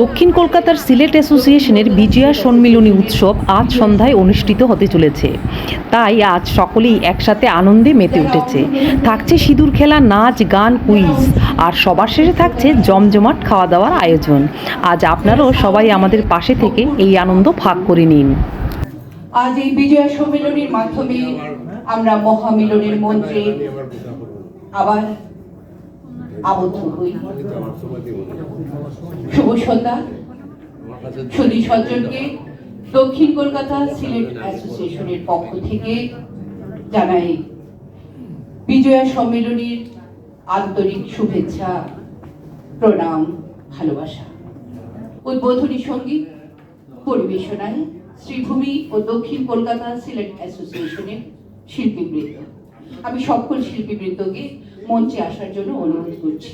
দক্ষিণ কলকাতার সিলেট অ্যাসোসিয়েশনের বিজয়া সম্মিলনী উৎসব আজ সন্ধ্যায় অনুষ্ঠিত হতে চলেছে। তাই আজ সকলেই একসাথে আনন্দে মেতে উঠেছে। থাকছে সিঁদুর খেলা, নাচ, গান, কুইজ। আর সবার শেষে থাকছে জমজমাট খাওয়া দাওয়ার আয়োজন। আজ আপনারাও সবাই আমাদের পাশে থেকে এই আনন্দ ভাগ করে নিন। আজ এই বিজয়া সম্মেলনের মাধ্যমে আমরা মহামিলনের মন্ত্রে আবার আবদ্ধ হই। শুভ সন্ধ্যা। সুধী সজ্জনকে দক্ষিণ কলকাতা সিলেট অ্যাসোসিয়েশনের পক্ষ থেকে জানাই বিজয়া সম্মেলনীর আন্তরিক শুভেচ্ছা, প্রণাম, ভালোবাসা। উদ্বোধনী সংগীত পরিবেশনায় শ্রীভূমি ও দক্ষিণ কলকাতা সিলেট অ্যাসোসিয়েশনের শিল্পীবৃন্দ। আমি সকল শিল্পীবৃন্দকে মঞ্চে আসার জন্য অনুরোধ করছি।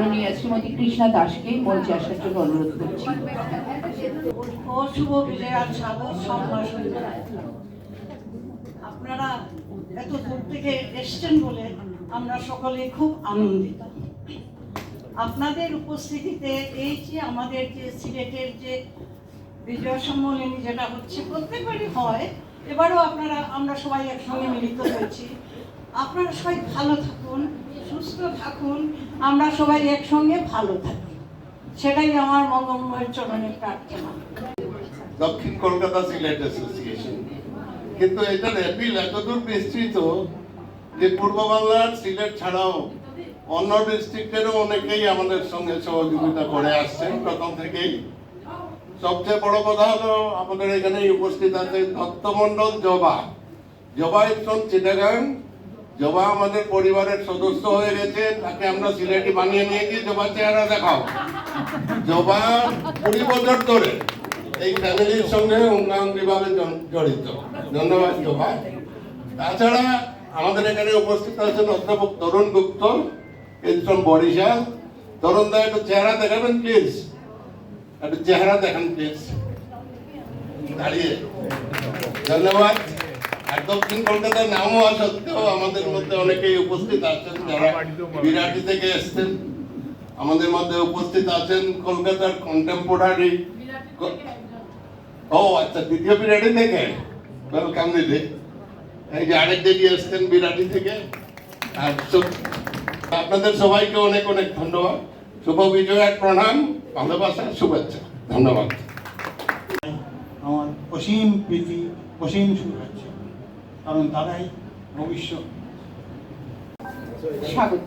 মাননীয় শ্রীমতী কৃষ্ণা দাসকে মঞ্চে আসার জন্য অনুরোধ করছি। আপনারা এত দূর থেকে এসছেন বলে আমরা সকলে খুব আনন্দিত। আপনাদের উপস্থিতিতে এই যে আমাদের যে সিলেটের যে বিজয় সম্মেলনী যেটা হচ্ছে, প্রত্যেকবারই হয়। এবারও আপনারা, আমরা সবাই একসঙ্গে মিলিত হয়েছি। আপনারা সবাই ভালো থাকুন। সুস্থ থাকুন, আমরা সবাই একসঙ্গে ভালো থাকি। সেটাই আমার মঙ্গলময়ের চরণে প্রার্থনা। দক্ষিণ কলকাতা সিলেট অ্যাসোসিয়েশন। কিন্তু এটার অ্যাপিল এতদূর বিস্তৃত যে পূর্ব বাংলার সিলেট ছাড়াও অন্য ডিস্ট্রিক্টেরও অনেকেই আমাদের সঙ্গে সহযোগিতা করে আসছেন প্রথম থেকেই। সবচেয়ে বড় কথা হলো আমাদের এখানে উপস্থিত আছে দত্তমন্ডল জবা জবা চিটাগাং জবা আমাদের পরিবারের সদস্য হয়ে গেছে, তাকে আমরা সিলেটি বানিয়ে নিয়েছি জবা চেহারা দেখাও। জবা কুড়ি বছর ধরে এই ফ্যামিলির সঙ্গে অঙ্গাঙ্গিভাবে জড়িত। ধন্যবাদ, জবা। তাছাড়া আমাদের এখানে উপস্থিত আছেন অধ্যাপক তরুণ গুপ্ত ফ্রম বরিশাল। তরুণ দা, একটু চেহারা দেখাবেন, প্লিজ। একটু চেহারা দেখান, প্লিজ। দাঁড়িয়ে। ধন্যবাদ। আর দক্ষিণ কলকাতার নাম হওয়া সত্ত্বেও আমাদের মধ্যে অনেকেই উপস্থিত আছেন যারা বিরাটি থেকে এসেছেন। আমাদের মধ্যে উপস্থিত আছেন কলকাতার কন্টেম্পোরারি ও আচ্ছা দ্বিতীয় বিরাটি থেকে? ওয়েলকাম দিদি এই যে আরেক দিদি এসছেন বিরাটি থেকে। আর সব- আপনাদের সবাইকে অনেক অনেক ধন্যবাদ। শুভ বিজয়ের প্রণাম। ভালোবাসা শুভেচ্ছা। ধন্যবাদ। আমার অসীম প্রীতি অসীম শুভেচ্ছা। কারণ তারাই ভবিষ্যৎ। স্বাগত।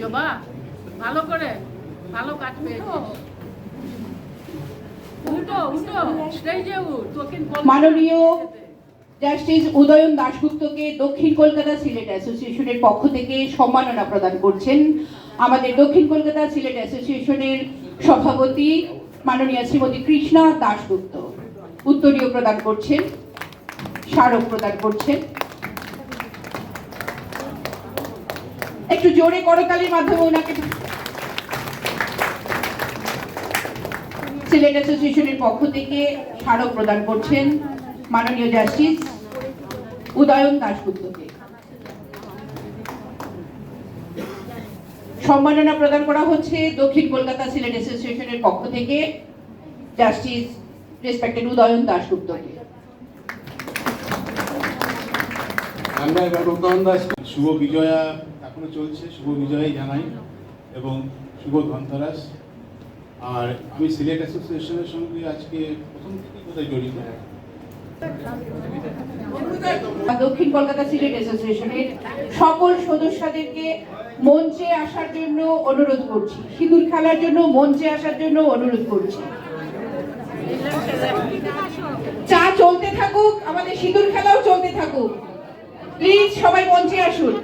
জবা ভালো করে ভালো মাননীয় জাস্টিস উদয়ন দাশগুপ্তকে দক্ষিণ কলকাতা সিলেট অ্যাসোসিয়েশনের পক্ষ থেকে সম্মাননা প্রদান করছেন আমাদের দক্ষিণ কলকাতা সিলেট অ্যাসোসিয়েশনের সভাপতি মাননীয় শ্রীমতী কৃষ্ণা দাশগুপ্ত। উত্তরীয় প্রদান করছেন, স্মারক প্রদান করছেন। একটু জোরে করতালির মাধ্যমে ওনাকে সিলেট অ্যাসোসিয়েশনের পক্ষ থেকে স্মারক প্রদান করছেন মাননীয় জাস্টিস উদয়ন দাশগুপ্তকে। সম্মাননা প্রদান করা হচ্ছে দক্ষিণ কলকাতা সিলেট অ্যাসোসিয়েশনের পক্ষ থেকে জাস্টিস রেসপেক্টেড উদয়ন দাশগুপ্তকে আমরা এবার উদয়ন দাস শুভ বিজয়া এখনও চলছে শুভ বিজয়াই জানাই এবং শুভ ধনতেরাস। আর আমি সিলেট অ্যাসোসিয়েশনের সঙ্গে আজকে প্রথম থেকে কোথায় জড়িত? দক্ষিণ কলকাতা সিলেট অ্যাসোসিয়েশনের সকল সদস্যদেরকে মঞ্চে আসার জন্য অনুরোধ করছি। সিঁদুর খেলার জন্য মঞ্চে আসার জন্য অনুরোধ করছি। চা চলতে থাকুক আমাদের সিঁদুর খেলাও চলতে থাকুক। প্লিজ সবাই মঞ্চে আসুন।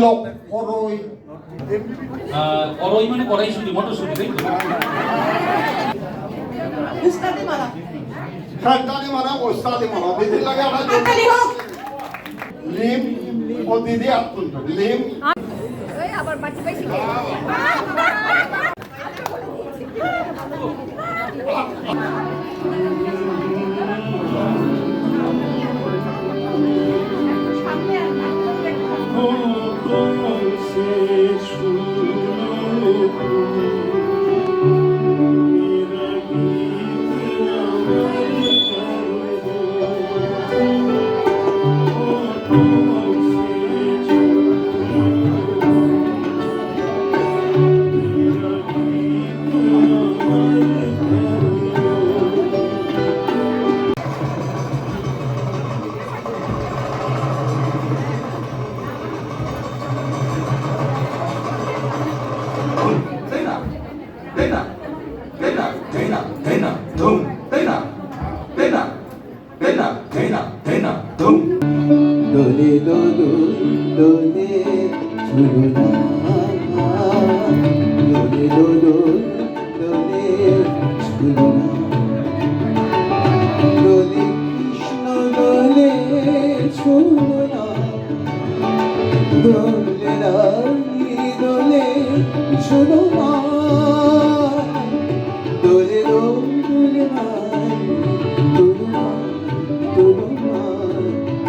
তিলক করই করই মানে করাই শুধু মটরশুটি তাই উস্তাদি মারা খাটানি মারা উস্তাদি মারা দিদি লাগে আমরা আবার বাটি পাইছি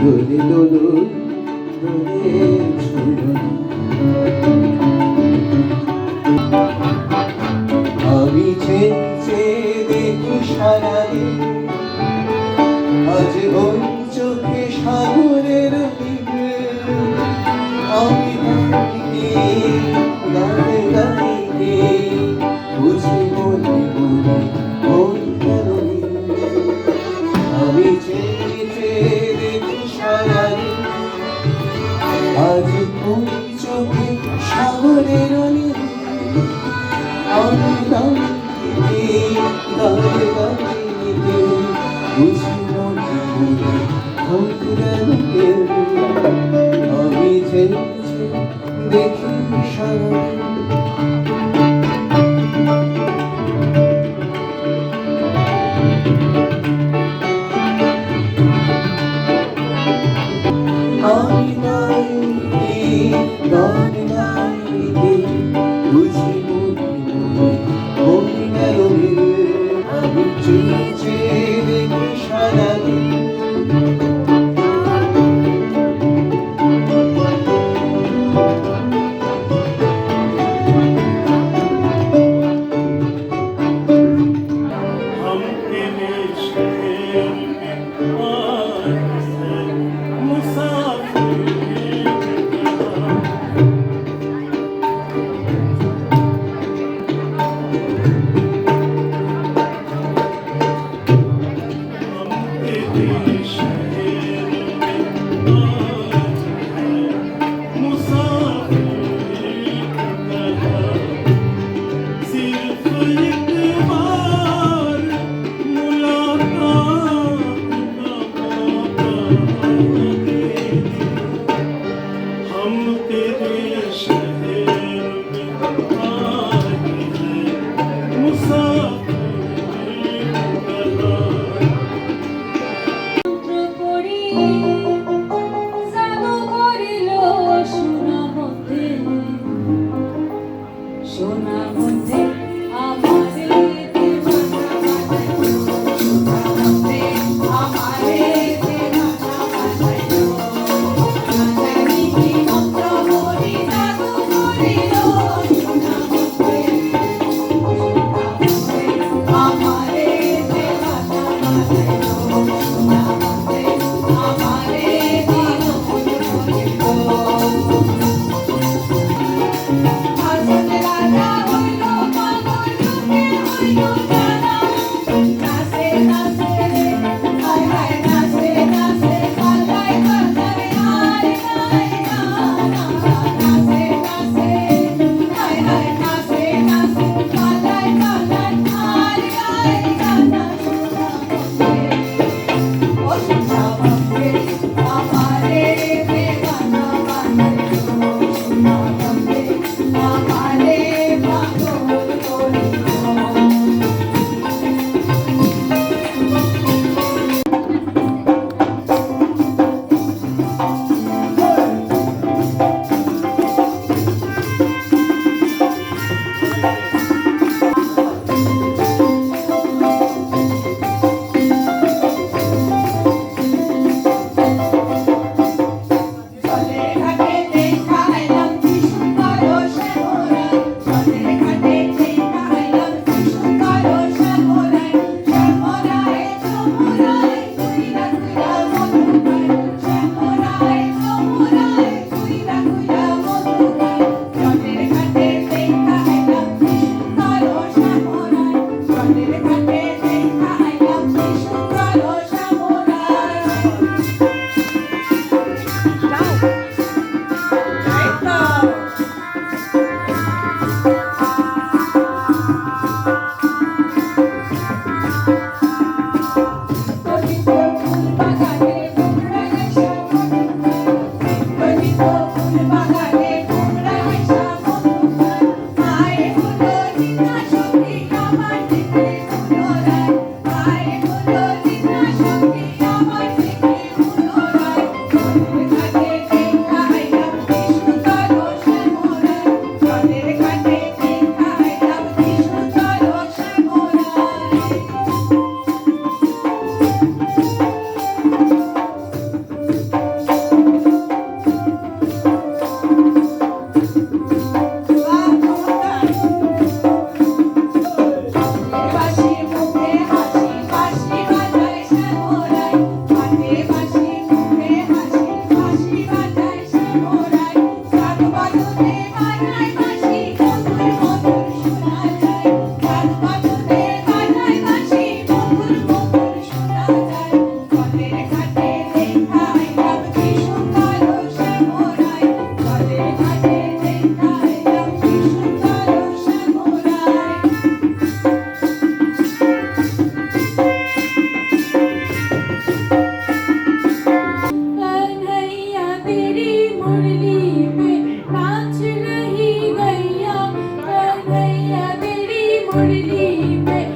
দুলি দুলু দুলি You. believe it.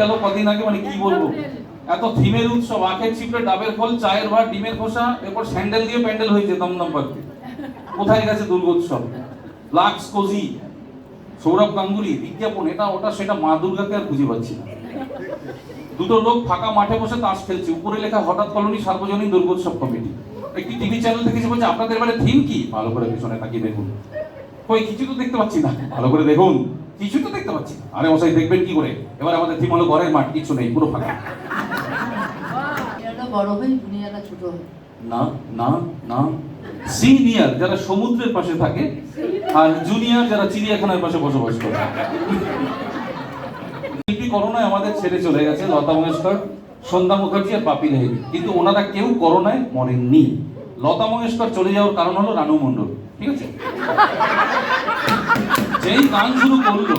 গেল কদিন আগে মানে কি বলব? এত থিমের উৎসব আখের চিপড়ে ডাবের ফল চায়ের ভাত ডিমের খোসা এরপর স্যান্ডেল দিয়ে প্যান্ডেল হয়েছে দমদম পার্কে। কোথায় গেছে দুর্গোৎসব লাক্স কোজি সৌরভ গাঙ্গুলি বিজ্ঞাপন এটা ওটা সেটা মা দুর্গাকে আর খুঁজে পাচ্ছি না। দুটো লোক ফাঁকা মাঠে বসে তাস খেলছে। উপরে লেখা হঠাৎ কলোনি সার্বজনীন দুর্গোৎসব কমিটি। একটি টিভি চ্যানেল থেকে এসে বলছে আপনাদের এবারে থিম কি? ভালো করে পিছনে তাকিয়ে দেখুন। কই কিছু তো দেখতে পাচ্ছি না। ভালো করে দেখুন। কিছু তো দেখতে পাচ্ছি আরে মশাই দেখবেন কি করে? এবার আমাদের থিম হলো ঘরের মাঠ কিছু নেই পুরো ফাঁকা। বড় হয় দুনিয়াটা ছোট হয়। না না না। সিনিয়র যারা সমুদ্রের পাশে থাকে আর জুনিয়র যারা চিড়িয়াখানার পাশে বসবাস করে। শিল্পী করোনায় আমাদের ছেড়ে চলে গেছে লতা মঙ্গেশকর সন্ধ্যা মুখার্জি আর পাপি লাহিড়ী কিন্তু ওনারা কেউ করোনায় মরেননি। লতা মঙ্গেশকর চলে যাওয়ার কারণ হলো রানু মণ্ডল ঠিক আছে? যেই গান শুরু করল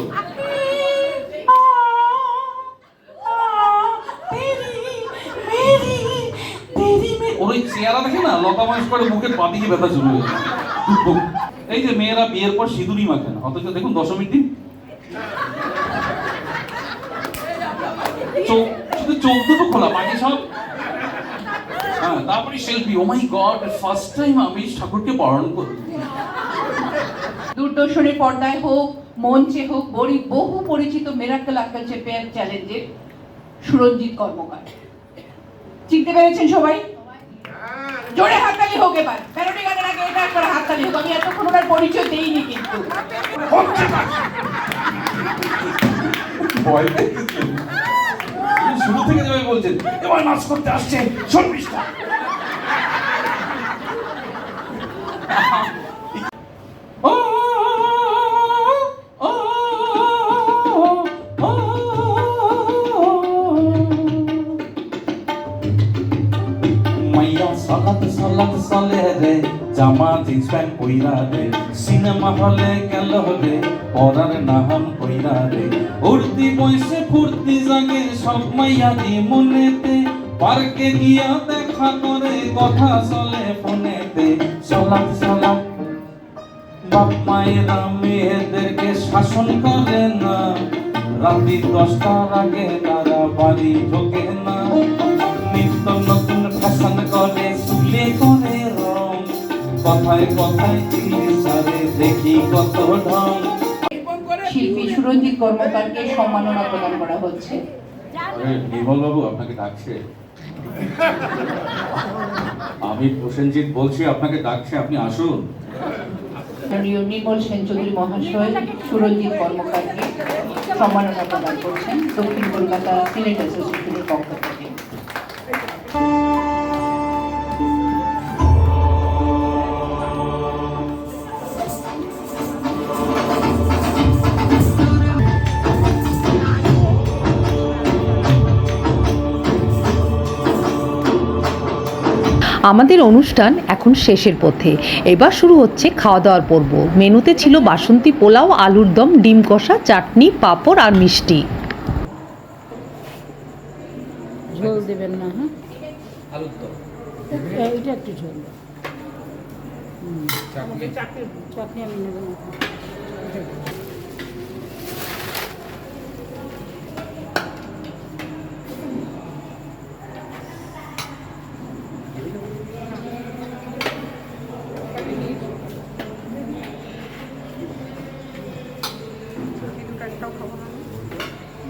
ওর ওই চেহারা দেখে না লতা মঙ্গেশকরের মুখের বাদিকে ব্যথা শুরু হয়েছে এই যে মেয়েরা বিয়ের পর সিঁদুরই মাখে না, অথচ দেখুন দশমীর দিন। চোখ শুধু চোখ দুটো খোলা, বাকি সব হ্যাঁ তারপরে selfie oh my God first time আমি ঠাকুরকে বরণ করি দূরদর্শনের পর্দায় হোক, মঞ্চে হোক, বড়ি বহু পরিচিত মেরাক্কেল আক্কেল চ্যাম্পিয়ন চ্যালেঞ্জের সুরঞ্জিত কর্মকার। চিনতে পেরেছেন সবাই? জোরে হাততালি হোক এবার। প্যারোডি গানের আগে এটা করে হাততালি হোক। আমি এতক্ষণ ওনার পরিচয় দেইনি কিন্তু। শুরু থেকে যেভাবে বলছেন, এবার নাচ করতে আসছে শর্মিষ্ঠা। রে পইরা রে সিনেমা হলে গেল নাহাম পইরা রে বয়সে ফুর্তি জাগে সব মাইয়ারি মনেতে, পার্কে গিয়া দেখা করে, কথা চলে ফোনেতে। বাপ মায়েরা মেয়েদেরকে শাসন করে না। রাত্রি দশটার আগে তারা বাড়ি ঢোকে না। নিত্য নতুন ফ্যাশন করে চুলে রং। কথায় কথায় ইংলিশারে দেখি কত ঢং। শিল্পী সুরঞ্জিত কর্মকারকে সম্মাননা প্রদান করা হচ্ছে। বাবু আপনাকে ডাকছে। আমি প্রসেনজিৎ বলছি আপনাকে ডাকছে আপনি আসুন। মাননীয় নির্মল সেন চৌধুরী মহাশয় সুরঞ্জিত কর্মকারকে সম্মাননা প্রদান করছেন দক্ষিণ কলকাতা সিলেট অ্যাসোসিয়েশনের পক্ষ থেকে। আমাদের অনুষ্ঠান এখন শেষের পথে। এবার শুরু হচ্ছে খাওয়া দাওয়ার পর্ব। মেনুতে ছিল বাসন্তী পোলাও আলুর দম ডিম কষা চাটনি পাঁপড় আর মিষ্টি। ঝোল দেবেন না হ্যাঁ? এইটা একটু ঝোল। হুম। চাটনি আমি নেব না এটা দিন।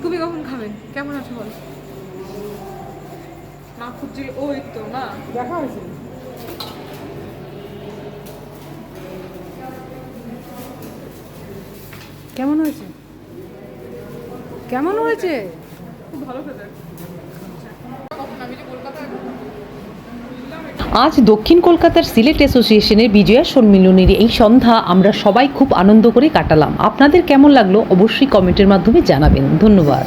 তুমি কখন খাবে? কেমন আছো বল? মা খুঁজছে ওই তো না। দেখা হয়েছে। কেমন হয়েছে? কেমন হয়েছে? খুব ভালো খেতে কখন আমি যে কলকাতায় আজ দক্ষিণ কলকাতার সিলেট অ্যাসোসিয়েশনের বিজয়া সম্মিলনীর এই সন্ধ্যা আমরা সবাই খুব আনন্দ করে কাটালাম। আপনাদের কেমন লাগল অবশ্যই কমেন্টের মাধ্যমে জানাবেন। ধন্যবাদ।